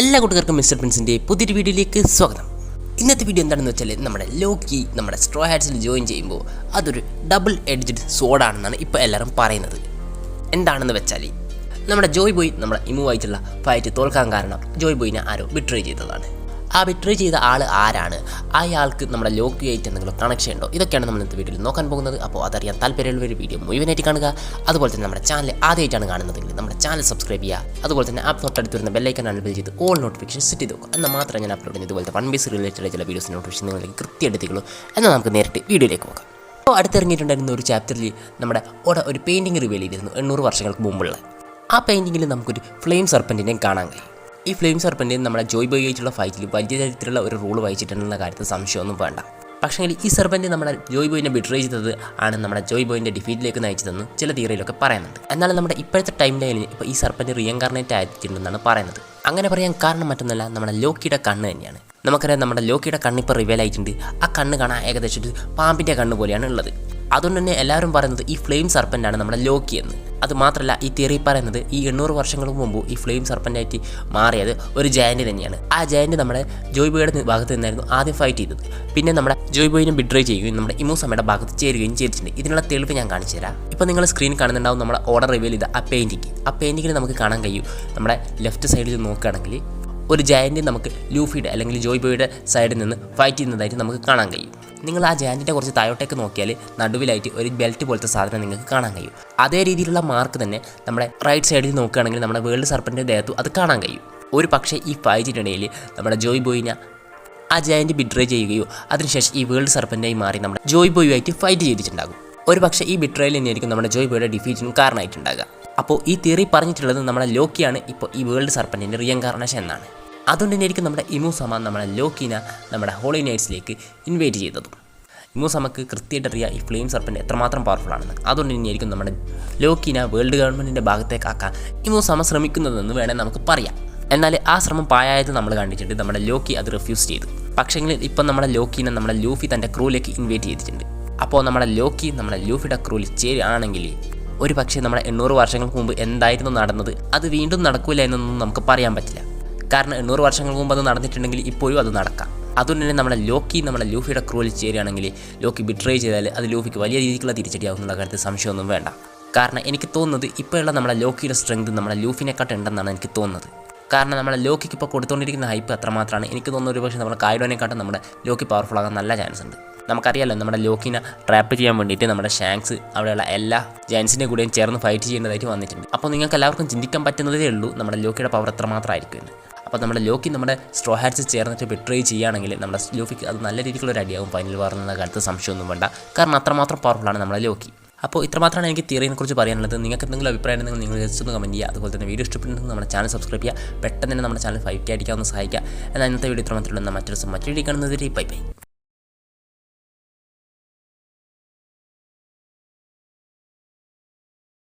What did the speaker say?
എല്ലാ കൂട്ടുകാർക്കും മിസ്റ്റർ പ്രിൻസിന്റെ പുതിയൊരു വീഡിയോയിലേക്ക് സ്വാഗതം. ഇന്നത്തെ വീഡിയോ എന്താണെന്ന് വെച്ചാൽ നമ്മുടെ ലോക്കി നമ്മുടെ സ്ട്രോ ഹാറ്റ്സിൽ ജോയിൻ ചെയ്യുമ്പോൾ അതൊരു ഡബിൾ എഡ്ജ്ഡ് സോഡാണെന്നാണ് ഇപ്പോൾ എല്ലാവരും പറയുന്നത്. എന്താണെന്ന് വെച്ചാൽ നമ്മുടെ ജോയ് ബോയ് നമ്മുടെ ഇമുവായിട്ടുള്ള ഫൈറ്റ് തോൽക്കാൻ കാരണം ജോയ് ബോയിനെ ആരോ ബിട്രേ ചെയ്തതാണ്. ആ ബിട്രേ ചെയ്ത ആൾ ആരാണ്? അയാൾക്ക് നമ്മുടെ ലോക്കിയായിട്ട് എന്തെങ്കിലും കണക്ഷൻ ഉണ്ടോ? ഇതൊക്കെയാണ് നമ്മൾ ഇന്നത്തെ വീഡിയോയിൽ നോക്കാൻ പോകുന്നത്. അപ്പോൾ അതറിയാൻ താല്പര്യമുള്ള ഒരു വീഡിയോ മുഴുവനായിട്ട് കാണുക. അതുപോലെ തന്നെ നമ്മുടെ ചാനൽ ആദ്യമായിട്ടാണ് കാണുന്നതെങ്കിൽ നമ്മുടെ ചാനൽ സബ്സ്ക്രൈബ് ചെയ്യുക. അതുപോലെ തന്നെ ആപ്പ് തൊട്ടടുത്ത് വരുന്ന ബെല്ലൈക്കൻ അൺബിൽ ചെയ്ത് ഓൾ നോട്ടിഫിക്കേഷൻ സെറ്റ് ചെയ്ത് നോക്കുക എന്നാൽ മാത്രമേ ഞാൻ അപ്ലോഡ് ചെയ്യുന്ന ഇതുപോലത്തെ വൺ ബീസ് റിലേറ്റഡ് ചില വീഡിയോസ് നോട്ടിഫിക്കേഷൻ നിങ്ങൾക്ക് കൃത്യം എടുത്തുള്ളൂ എന്നാൽ നമുക്ക് നേരിട്ട് വീഡിയോയിലേക്ക് നോക്കാം അപ്പോൾ അടുത്തിറങ്ങിയിട്ടുണ്ടായിരുന്ന ഒരു ചാപ്റ്ററിൽ നമ്മുടെ ഓടെ ഒരു പെയിന്റിങ് റിവീൽ ചെയ്തിരുന്നു എണ്ണൂറ് വർഷങ്ങൾക്ക് മുമ്പുള്ള. ആ പെയിന്റിങ്ങിൽ നമുക്കൊരു ഫ്ലെയിം സർപ്പന്റിനെ കാണാൻ കഴിയും. ഈ ഫ്ലെയിം സർപ്പന്റെ നമ്മുടെ ജോയ് ബോയ് ആയിട്ടുള്ള ഫൈറ്റിൽ വലിയ തരത്തിലുള്ള ഒരു റോൾ വഹിച്ചിട്ടുണ്ടെന്ന കാര്യത്തിൽ സംശയമൊന്നും വേണ്ട. പക്ഷേ ഈ സർപ്പന്റ് നമ്മുടെ ജോയ് ബോയിനെ ബിട്രേ ചെയ്തത് ആണ് നമ്മുടെ ജോയ് ബോയിന്റെ ഡിഫീറ്റിലേക്ക് നയിച്ചതെന്ന് ചില തിയറിയിലൊക്കെ പറയുന്നുണ്ട്. എന്നാൽ നമ്മുടെ ഇപ്പോഴത്തെ ടൈം ലൈനിൽ ഇപ്പോൾ ഈ സർപ്പന്റ് റിയങ്കാർണേറ്റ് ആയിട്ടുണ്ടെന്നാണ് പറയുന്നത്. അങ്ങനെ പറയാൻ കാരണം മറ്റൊന്നല്ല നമ്മുടെ ലോക്കിയുടെ കണ്ണ് തന്നെയാണ്. നമുക്കറിയാം നമ്മുടെ ലോക്കിയുടെ കണ്ണിപ്പോൾ റിവേൽ ആയിട്ടുണ്ട്. ആ കണ്ണ് കാണാൻ ഏകദേശം ഒരു പാമ്പിന്റെ കണ്ണ് പോലെയാണ് ഉള്ളത്. അതുകൊണ്ട് തന്നെ എല്ലാവരും പറയുന്നത് ഈ ഫ്ലെയിം സർപ്പന്റാണ് നമ്മുടെ ലോക്കി എന്ന്. അത് മാത്രമല്ല ഈ തിയറി പറയുന്നത് ഈ എണ്ണൂറ് വർഷങ്ങൾക്ക് മുമ്പ് ഈ ഫ്ലെയിം സർപ്പന്റായിട്ട് മാറിയത് ഒരു ജയന്റ് തന്നെയാണ്. ആ ജയന്റ് നമ്മുടെ ജോയ് ബോയുടെ ഭാഗത്ത് നിന്നായിരുന്നു ആദ്യം ഫൈറ്റ് ചെയ്തത്. പിന്നെ നമ്മുടെ ജോയ് ബോയിനെ ബിഡ്രേ ചെയ്യുകയും നമ്മുടെ ഇമോസമ്മയുടെ ഭാഗത്ത് ചേരുകയും ചെയ്തിട്ടുണ്ട്. ഇതിനുള്ള തെളിവ് ഞാൻ കാണിച്ചു തരാം. ഇപ്പോൾ നിങ്ങൾ സ്ക്രീൻ കാണുന്നുണ്ടാവും നമ്മുടെ ഓർഡർ റിവീൽ ചെയ്ത ആ പെയിന്റിങ് ആ പെയിന്റിങ്ങിൽ നമുക്ക് കാണാൻ കഴിയും. നമ്മുടെ ലെഫ്റ്റ് സൈഡിൽ നോക്കുകയാണെങ്കിൽ ഒരു ജയന്റ് നമുക്ക് ലൂഫിയുടെ അല്ലെങ്കിൽ ജോയ് ബോയുടെ സൈഡിൽ നിന്ന് ഫൈറ്റ് ചെയ്യുന്നതായിട്ട് നമുക്ക് കാണാൻ കഴിയും. നിങ്ങൾ ആ ജയന്റിന്റെ കുറച്ച് താഴോട്ടേക്ക് നോക്കിയാൽ നടുവിലായിട്ട് ഒരു ബെൽറ്റ് പോലത്തെ സാധനം നിങ്ങൾക്ക് കാണാൻ കഴിയും. അതേ രീതിയിലുള്ള മാർക്ക് തന്നെ നമ്മുടെ റൈറ്റ് സൈഡിൽ നോക്കുകയാണെങ്കിൽ നമ്മുടെ വേൾഡ് സർപ്പന്റെ ദേഹത്തു അത് കാണാൻ കഴിയും. ഒരു പക്ഷേ ഈ ഫൈറ്റിനിടയിൽ നമ്മുടെ ജോയ് ബോയിനെ ആ ജയന്റ് ബിട്രേ ചെയ്യുകയോ അതിനുശേഷം ഈ വേൾഡ് സർപ്പന്റായി മാറി നമ്മുടെ ജോയ് ബോയുമായിട്ട് ഫൈറ്റ് ചെയ്തിട്ടുണ്ടാകും. ഒരു പക്ഷേ ഈ ബിട്രയിൽ തന്നെയായിരിക്കും നമ്മുടെ ജോയ് ബോയുടെ ഡിഫീറ്റിനും കാരണമായിട്ടുണ്ടാകുക. അപ്പോൾ ഈ തിയറി പറഞ്ഞിട്ടുള്ളത് നമ്മുടെ ലോക്കിയാണ്. ഇപ്പോൾ ഈ വേൾഡ് സർപ്പന്റിന്റെ റിയങ്കാർണേഷൻ എന്നാണ്. അതുകൊണ്ട് തന്നെയായിരിക്കും നമ്മുടെ ഇമൂസമ നമ്മുടെ ലോക്കിന നമ്മുടെ ഹോളി നൈറ്റ്സിലേക്ക് ഇൻവൈറ്റ് ചെയ്തതും. ഇമൂസമക്ക് കൃത്യമായിട്ട് അറിയാം ഈ ഫ്ലെയിം സർപ്പന്റ് എത്രമാത്രം പവർഫുൾ ആണെന്ന്. അതുകൊണ്ട് തന്നെയായിരിക്കും നമ്മുടെ ലോക്കിന വേൾഡ് ഗവൺമെന്റിന്റെ ഭാഗത്തേക്കാക്കാൻ ഇമൂസമ ശ്രമിക്കുന്നതെന്ന് വേണേൽ നമുക്ക് പറയാം. എന്നാൽ ആ ശ്രമം പായായത് നമ്മൾ കണ്ടിട്ടുണ്ട്. നമ്മുടെ ലോക്കി അത് റിഫ്യൂസ് ചെയ്തു. പക്ഷേങ്കിൽ ഇപ്പം നമ്മുടെ ലോക്കിനെ നമ്മുടെ ലൂഫി തന്റെ ക്രൂയിലേക്ക് ഇൻവൈറ്റ് ചെയ്തിട്ടുണ്ട്. അപ്പോൾ നമ്മുടെ ലോക്കി നമ്മുടെ ലൂഫിയുടെ ക്രൂവിൽ ചേരുകയാണെങ്കിൽ ഒരു പക്ഷേ നമ്മുടെ എണ്ണൂറ് വർഷങ്ങൾക്ക് മുമ്പ് എന്തായിരുന്നു നടന്നത്? അത് വീണ്ടും നടക്കില്ല എന്നൊന്നും നമുക്ക് പറയാൻ പറ്റില്ല. കാരണം എണ്ണൂറ് വർഷങ്ങൾക്ക് മുമ്പ് അത് നടന്നിട്ടുണ്ടെങ്കിൽ ഇപ്പോഴും അത് നടക്കാം. അതുകൊണ്ട് തന്നെ നമ്മുടെ ലോക്കി നമ്മുടെ ലൂഫിയുടെ ക്രൂവിൽ ചേരുകയാണെങ്കിൽ ലോക്കി ബിട്രേ ചെയ്താൽ അത് ലൂഫിക്ക് വലിയ രീതിക്കുള്ള തിരിച്ചടിയാവുന്നുള്ള കാര്യത്തിൽ സംശയമൊന്നും വേണ്ട. കാരണം എനിക്ക് തോന്നുന്നത് ഇപ്പോഴുള്ള നമ്മുടെ ലോക്കിയുടെ സ്ട്രെങ്ത് നമ്മുടെ ലൂഫിനെക്കാട്ട് ഉണ്ടെന്നാണ് എനിക്ക് തോന്നുന്നത്. കാരണം നമ്മുടെ ലോക്കിക്ക് ഇപ്പോൾ കൊടുത്തുകൊണ്ടിരിക്കുന്ന ഹൈപ്പ് അത്രമാത്രമാണ് എനിക്ക് തോന്നുന്ന ഒരു പക്ഷേ നമ്മുടെ കായിഡോനെക്കാട്ടും നമ്മുടെ ലോക്കി പവർഫുൾ ആകാൻ നല്ല ചാൻസ് ഉണ്ട്. നമുക്കറിയാലോ നമ്മുടെ ലോക്കിനെ ട്രാപ്പ് ചെയ്യാൻ വേണ്ടിയിട്ട് നമ്മുടെ ഷാങ്സ് അവിടെയുള്ള എല്ലാ ജയൻസിന്റെ കൂടെയും ചേർന്ന് ഫൈറ്റ് ചെയ്യേണ്ടതായിട്ട് വന്നിട്ടുണ്ട്. അപ്പോൾ നിങ്ങൾക്ക് എല്ലാവർക്കും ചിന്തിക്കാൻ പറ്റുന്നതേ ഉള്ളൂ നമ്മുടെ ലോക്കിയുടെ പവർ എത്രമാത്രമായിരിക്കും അപ്പോൾ നമ്മുടെ ലോക്കി നമ്മുടെ സ്ട്രോ ഹാറ്റ്സ് ചേർന്നിട്ട് ബിട്രേ ചെയ്യുകയാണെങ്കിൽ നമ്മുടെ ലോക്കിക്ക് അത് നല്ല രീതിയിലുള്ള ഒരു അടിയാവും ഫൈനൽ വാർന്ന കാലത്ത് സംശയമൊന്നും വേണ്ട. കാരണം അത്രമാത്രം പവർഫുള്ളാണ് നമ്മുടെ ലോക്കി. അപ്പോൾ ഇത്രമാത്രമാണ് എനിക്ക് തിയറിനെ കുറിച്ച് പറയാനുള്ളത്. നിങ്ങൾക്ക് എന്തെങ്കിലും അഭിപ്രായം ഉണ്ടെങ്കിൽ നിങ്ങൾ ജസ്റ്റ് ഒന്ന് കമന്റ് ചെയ്യുക. അതുപോലെ തന്നെ വീഡിയോ ഇഷ്ടപ്പെട്ടുണ്ടെങ്കിൽ നമ്മുടെ ചാനൽ സബ്സ്ക്രൈബ് ചെയ്യുക. പെട്ടെന്ന് തന്നെ നമ്മുടെ ചാനൽ ഫൈവ് കെ അടിക്കാവുന്ന സഹായിക്കുക. എന്നാൽ ഇന്നത്തെ വീഡിയോ ഇത്ര മാത്രമല്ല മറ്റൊരു ദിവസം മറ്റൊരു വീഡിയോ കാണുന്നതിൽ ബൈ ബൈ